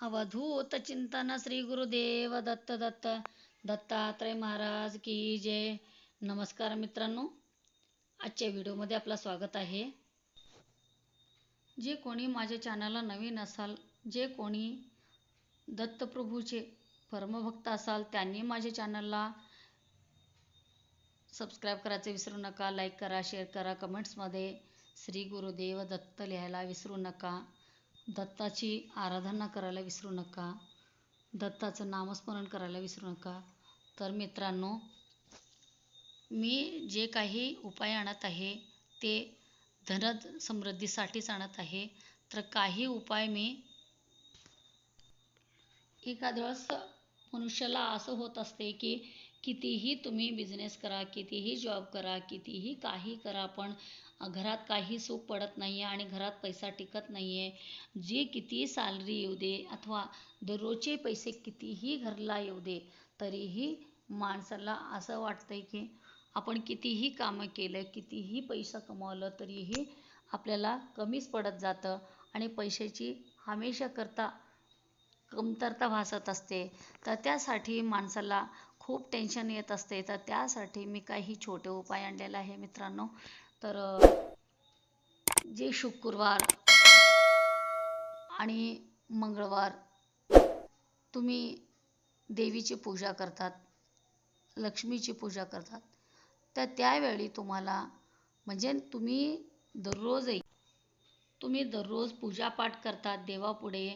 अवधूत चिंतन श्री गुरुदेव दत्त दत्त दत्तात्रय महाराज की जय. नमस्कार मित्रांनो आजच्या व्हिडिओमध्ये आपलं स्वागत आहे. जे कोणी माझ्या चॅनलला नवीन असाल जे कोणी दत्तप्रभूचे परमभक्त असाल त्यांनी माझ्या चॅनलला सबस्क्राईब करायचं विसरू नका लाईक करा शेअर करा कमेंट्समध्ये श्री गुरुदेव दत्त लिहायला विसरू नका. दत्ताची आराधना करायला विसरू नका. दत्ताचं नामस्मरण करायला विसरू नका. तर मित्रांनो मी जे काही उपाय आणत आहे ते धन समृद्धीसाठीच आणत आहे. तर काही उपाय मी एखाद्या वेळेस मनुष्याला असं होत असते की कितीही तुम्ही बिझनेस करा कितीही जॉब करा कितीही काही करा पण घरात काही सुख पडत नाही आहे आणि घरात पैसा टिकत नाही आहे जी किती सॅलरी येऊ दे अथवा दररोजचे पैसे कितीही घरला येऊ दे तरीही माणसाला असं वाटतंय की आपण कितीही कामं केलं कितीही पैसा कमावलं तरीही आपल्याला कमीच पडत जातं आणि पैशाची हमेशा करता कमतरता भासत असते. तर त्यासाठी माणसाला खूप टेन्शन येत असते. तर त्यासाठी मी काही छोटे उपाय आणलेले आहे मित्रांनो. तर जे शुक्रवार आणि मंगळवार तुम्ही देवीची पूजा करतात लक्ष्मीची पूजा करतात तर त्यावेळी तुम्हाला म्हणजे तुम्ही दररोजही तुम्ही दररोज पूजापाठ करतात देवापुढे.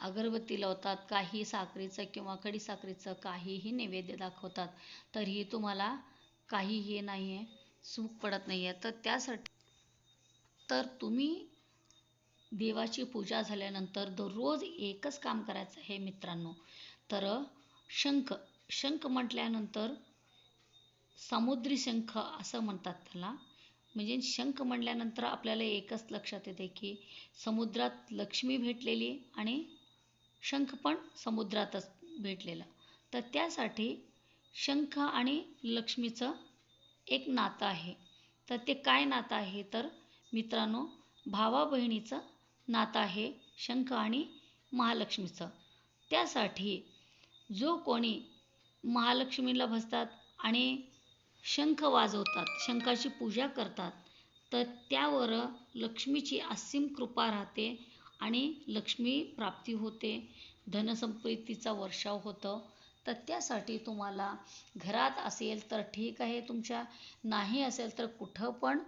अगरबत्ती लावतात काही साखरेचं किंवा खडीसाखरेचं काहीही नैवेद्य दाखवतात तरीही तुम्हाला काही हे नाही आहे सुख पडत नाही आहे तर त्यासाठी तर तुम्ही देवाची पूजा झाल्यानंतर दररोज एकच काम करायचं आहे मित्रांनो. तर शंख शंख म्हटल्यानंतर समुद्री शंख असं म्हणतात त्याला. म्हणजे शंख म्हटल्यानंतर आपल्याला एकच लक्षात येते की समुद्रात लक्ष्मी भेटलेली आणि शंख पण समुद्रातच भेटलेला. तर त्यासाठी शंख आणि लक्ष्मीचं एक नातं आहे. तर ते काय नातं आहे? तर मित्रांनो भावा बहिणीचं नातं आहे शंख आणि महालक्ष्मीचं. त्यासाठी जो कोणी महालक्ष्मीला भसतात आणि शंख वाजवतात शंखाची पूजा करतात तर त्यावर लक्ष्मीची असीम कृपा राहते. आणि लक्ष्मी प्राप्ती होते धनसंपत्तीचा वर्षाव होतं तर त्यासाठी तुम्हाला घरात असेल तर ठीक आहे तुमच्या नाही असेल तर कुठं पण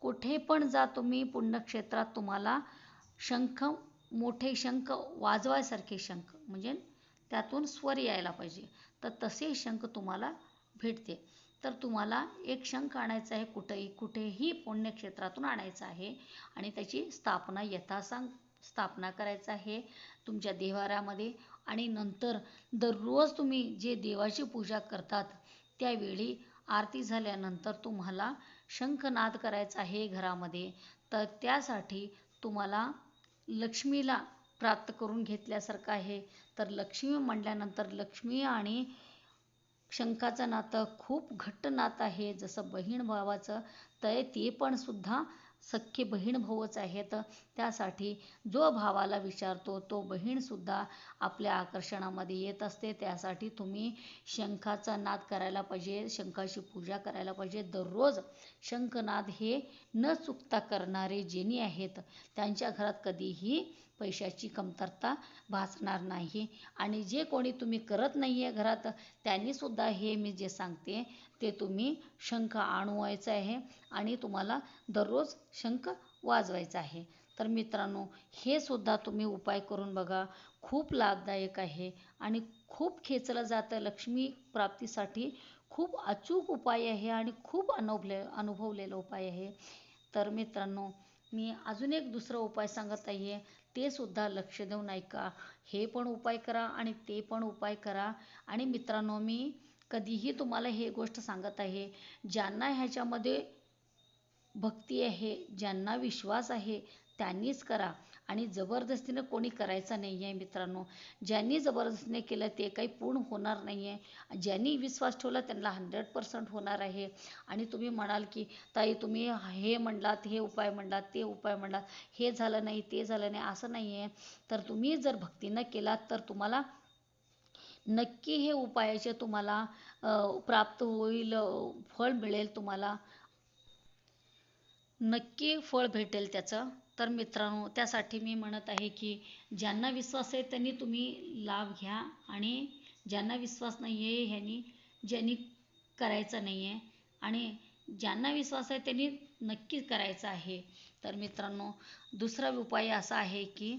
कुठे पण जा तुम्ही पुण्यक्षेत्रात तुम्हाला शंख मोठे शंख वाजवायसारखे शंख म्हणजे त्यातून स्वर यायला पाहिजे तर तसे शंख तुम्हाला भेटते. तर तुम्हाला एक शंख आणायचा आहे कुठेही कुठेही पुण्यक्षेत्रातून आणायचं आहे आणि त्याची स्थापना यथासांग स्थापना करायचं आहे तुमच्या देवाऱ्यामध्ये. आणि नंतर दररोज तुम्ही जे देवाची पूजा करतात त्यावेळी आरती झाल्यानंतर तुम्हाला शंखनाद करायचा आहे घरामध्ये. तर त्यासाठी तुम्हाला लक्ष्मीला प्राप्त करून घेतल्यासारखं आहे. तर लक्ष्मी म्हणल्यानंतर लक्ष्मी आणि शंखाचं नातं खूप घट्ट नातं आहे. जसं बहीण भावाचं तर ते पण सुद्धा सख्खे बहीण भाऊच आहेत त्यासाठी जो भावाला विचारतो तो बहीणसुद्धा आपल्या आकर्षणामध्ये येत असते. त्यासाठी तुम्ही शंखाचा नाद करायला पाहिजे शंखाची पूजा करायला पाहिजे. दररोज शंखनाद हे न चुकता करणारे जेनी आहेत. त्यांच्या घरात कधीही पैशाची कमतरता भासणार नाही. आणि जे कोणी तुम्ही करत नाही आहे घरात त्यांनीसुद्धा हे मी जे सांगते ते तुम्ही शंख आणवायचं आहे आणि तुम्हाला दररोज शंख वाजवायचा आहे. तर मित्रांनो हे सुद्धा तुम्ही उपाय करून बघा. खूप लाभदायक आहे आणि खूप खेचलं जातं. लक्ष्मी प्राप्तीसाठी खूप अचूक उपाय आहे आणि खूप अनुभले अनुभवलेला उपाय आहे. तर मित्रांनो मी अजून एक दुसरा उपाय सांगत आहे. ते सुद्धा लक्ष देऊन ऐका. हे पण उपाय करा आणि ते पण उपाय करा. आणि मित्रांनो मी कधीही तुम्हाला हे गोष्ट सांगत आहे ज्यांना ह्याच्यामध्ये भक्ती आहे ज्यांना विश्वास आहे त्यांनीच करा. आणि जबरदस्तीनं कोणी करायचं नाही आहे मित्रांनो. ज्यांनी जबरदस्तीने केलं ते काही पूर्ण होणार नाही आहे ज्यांनी विश्वास ठेवला त्यांना हंड्रेड पर्सेंट होणार आहे. आणि तुम्ही म्हणाल की ताई तुम्ही हे म्हणलात हे उपाय म्हणलात ते उपाय म्हणलात हे झालं नाही ते झालं नाही असं नाही आहे तर तुम्ही जर भक्तीनं केलात तर तुम्हाला नक्की हे उपायाचे तुम्हाला प्राप्त होईल फळ मिळेल तुम्हाला. नक्की फळ भेटेल त्याचं. तर मित्रांनो त्यासाठी मी म्हणत आहे की ज्यांना विश्वास आहे त्यांनी तुम्ही लाभ घ्या आणि ज्यांना विश्वास नाही आहे ह्यांनी ज्यांनी करायचं नाही आहे आणि ज्यांना विश्वास आहे त्यांनी नक्की करायचं आहे. तर मित्रांनो दुसरा उपाय असा आहे की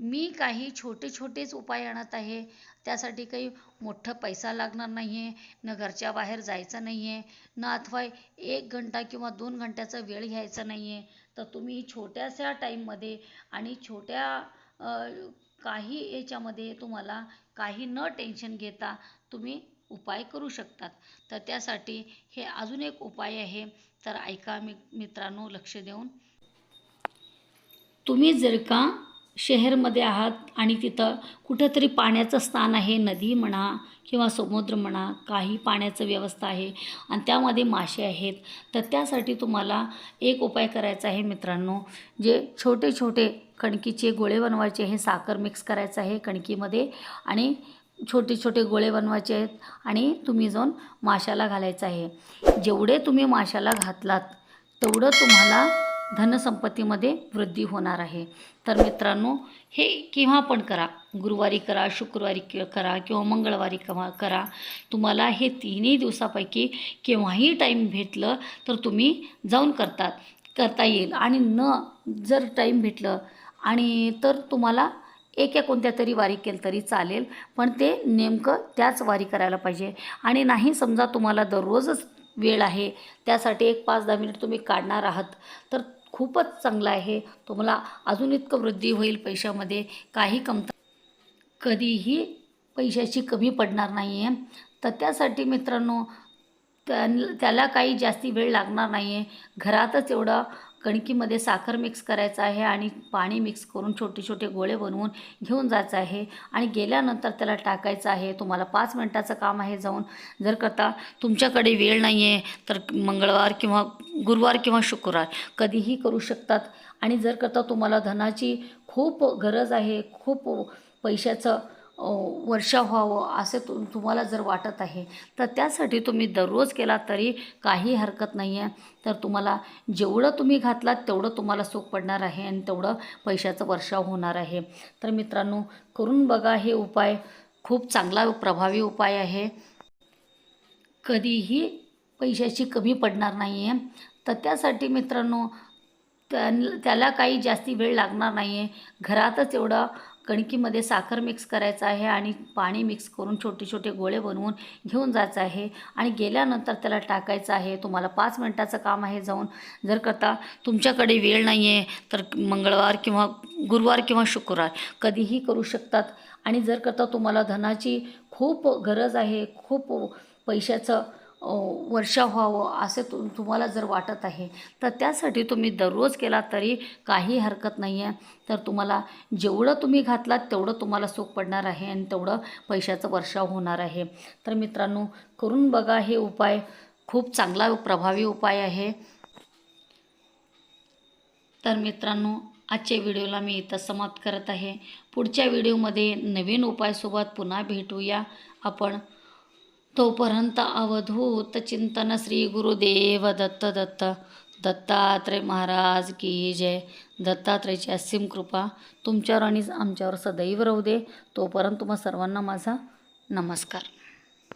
मी काही छोटे छोटेच उपाय आणत आहे. त्यासाठी काही मोठं पैसा लागणार नाही आहे न घरच्या बाहेर जायचं नाही आहे न अथवा एक घंटा किंवा दोन घंट्याचा वेळ घ्यायचा नाही आहे तर तुम्ही छोट्याशा टाईममध्ये आणि छोट्या काही याच्यामध्ये तुम्हाला काही न टेन्शन घेता तुम्ही उपाय करू शकतात. तर त्यासाठी हे अजून एक उपाय आहे. तर ऐका मी मित्रांनो लक्ष देऊन. तुम्ही जर का शहरमध्ये आहात आणि तिथं कुठंतरी पाण्याचं स्थान आहे नदी म्हणा किंवा समुद्र म्हणा काही पाण्याचं व्यवस्था आहे आणि त्यामध्ये मासे आहेत. तर त्यासाठी तुम्हाला एक उपाय करायचा आहे मित्रांनो जे छोटे छोटे कणकीचे गोळे बनवायचे हे साखर मिक्स करायचं आहे कणकीमध्ये आणि छोटे छोटे गोळे बनवायचे आहेत आणि तुम्ही जाऊन माशाला घालायचं आहे. जेवढे तुम्ही माशाला घातलात तेवढं तुम्हाला धनसंपत्तीमध्ये वृद्धी होणार आहे. तर मित्रांनो हे केव्हा पण करा. गुरुवारी करा शुक्रवारी क करा किंवा मंगळवारी कवा करा. तुम्हाला हे तिन्ही दिवसापैकी केव्हाही टाईम भेटलं तर तुम्ही जाऊन करतात करता येईल. आणि न जर टाईम भेटलं आणि तर तुम्हाला एका कोणत्या तरी वारी केलं तरी चालेल पण ते नेमकं त्याच वारी करायला पाहिजे. आणि नाही समजा तुम्हाला दररोजच वेळ आहे त्यासाठी एक पाच दहा मिनिट तुम्ही काढणार आहात तर खूपच चांगलं आहे. तुम्हाला अजून इतकं वृद्धी होईल पैशामध्ये. काही कमता कधीही पैशाची कमी पडणार नाही आहे तर त्यासाठी मित्रांनो त्या त्याला काही जास्ती वेळ लागणार नाही आहे घरातच एवढं कणकीमध्ये साखर मिक्स करायचं आहे आणि पाणी मिक्स करून छोटे छोटे गोळे बनवून घेऊन जायचं आहे. आणि गेल्यानंतर त्याला टाकायचं आहे. तुम्हाला पाच मिनटाचं काम आहे जाऊन. जर करता तुमच्याकडे वेळ नाही आहे तर मंगळवार किंवा गुरुवार किंवा शुक्रवार कधीही करू शकतात. आणि जर करता तुम्हाला धनाची खूप गरज आहे खूप पैशाचं वर्षा व्हावं असे तु तुम्हाला जर वाटत आहे तर त्यासाठी तुम्ही दररोज केला तरी काही हरकत नाही आहे तर तुम्हाला जेवढं तुम्ही घातलात तेवढं तुम्हाला सुख पडणार आहे आणि तेवढं पैशाचं वर्षाव होणार आहे. तर मित्रांनो करून बघा हे उपाय. खूप चांगला प्रभावी उपाय आहे. कधीही पैशाची कमी पडणार नाही आहे तर त्यासाठी मित्रांनो त्याला काही जास्ती वेळ लागणार नाही आहे घरातच एवढं कणकीमध्ये साखर मिक्स करायचं आहे आणि पाणी मिक्स करून छोटे छोटे गोळे बनवून घेऊन जायचं आहे. आणि गेल्यानंतर त्याला टाकायचं आहे. तुम्हाला पाच मिनटाचं काम आहे जाऊन. जर करता तुमच्याकडे वेळ नाही आहे तर मंगळवार किंवा गुरुवार किंवा शुक्रवार कधीही करू शकतात. आणि जर करता तुम्हाला धनाची खूप गरज आहे खूप पैशाचं वर्षा व्हावं असे तु तुम्हाला जर वाटत आहे तर त्यासाठी तुम्ही दररोज केला तरी काही हरकत नाही आहे तर तुम्हाला जेवढं तुम्ही घातलात तेवढं तुम्हाला सुख पडणार आहे आणि तेवढं पैशाचं वर्षाव होणार आहे. तर मित्रांनो करून बघा हे उपाय. खूप चांगला प्रभावी उपाय आहे. तर मित्रांनो आजच्या व्हिडिओला मी इथं समाप्त करत आहे. पुढच्या व्हिडिओमध्ये नवीन उपायसोबत पुन्हा भेटूया आपण. तोपर्यंत अवधूत चिंतन श्री गुरुदेव दत्त दत्त. दत्तात्रय महाराज की जय. दत्तात्रयची असीम कृपा तुमच्यावर आणि आमच्यावर सदैव राहू दे. तोपर्यंत तुम्हा सर्वांना माझा नमस्कार.